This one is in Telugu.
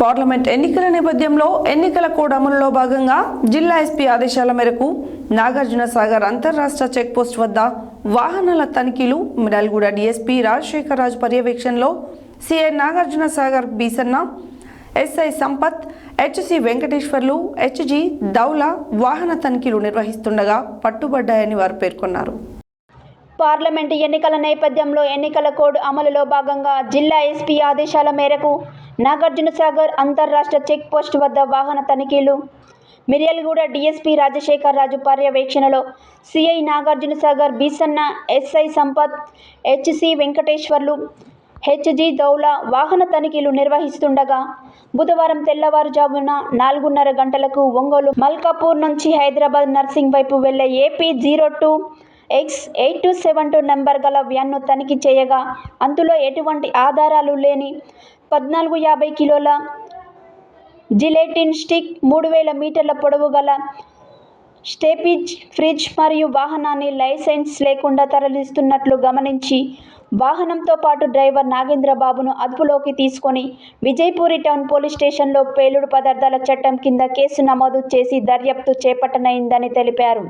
పార్లమెంట్ ఎన్నికల నేపథ్యంలో ఎన్నికల కోడ్ అమలులో భాగంగా జిల్లా ఎస్పీ ఆదేశాల మేరకు నాగార్జున సాగర్ అంతర్రాష్ట్ర చెక్పోస్ట్ వద్ద వాహనాల తనిఖీలు మిరాల్గూడ డిఎస్పీ రాజశేఖర్ రాజు పర్యవేక్షణలో CI Nagarjuna Sagar Beesanna SI Sampath HC Venkateswarlu HG Daula వాహన తనిఖీలు నిర్వహిస్తుండగా పట్టుబడ్డాయని వారు పేర్కొన్నారు. పార్లమెంటు ఎన్నికల నేపథ్యంలో ఎన్నికల కోడ్ అమలులో భాగంగా జిల్లా ఎస్పీ ఆదేశాల మేరకు నాగార్జునసాగర్ అంతర్రాష్ట్ర చెక్ పోస్ట్ వద్ద వాహన తనిఖీలు. మిర్యాలగూడ డీఎస్పీ రాజశేఖర్ రాజు పర్యవేక్షణలో CI Nagarjunasagar Beesanna SI Sampath HC Venkateswarlu HG Daula వాహన తనిఖీలు నిర్వహిస్తుండగా బుధవారం తెల్లవారుజామున నాలుగున్నర గంటలకు ఒంగోలు మల్కాపూర్ నుంచి హైదరాబాద్ నర్సింగ్ వైపు వెళ్ళే AP zero two X eight two seven two number గల వ్యాన్ను తనిఖీ చేయగా అందులో ఎటువంటి ఆధారాలు లేని పద్నాలుగు యాభై కిలోల జిలేటిన్ స్టిక్ మూడు వేల మీటర్ల పొడవు గల స్టేపిజ్ ఫ్రిడ్జ్ మరియు వాహనాన్ని లైసెన్స్ లేకుండా తరలిస్తున్నట్లు గమనించి వాహనంతో పాటు డ్రైవర్ నాగేంద్ర బాబును అదుపులోకి తీసుకొని విజయపూరి టౌన్ పోలీస్ స్టేషన్లో పేలుడు పదార్థాల చట్టం కింద కేసు నమోదు చేసి దర్యాప్తు చేపట్టనైందని తెలిపారు.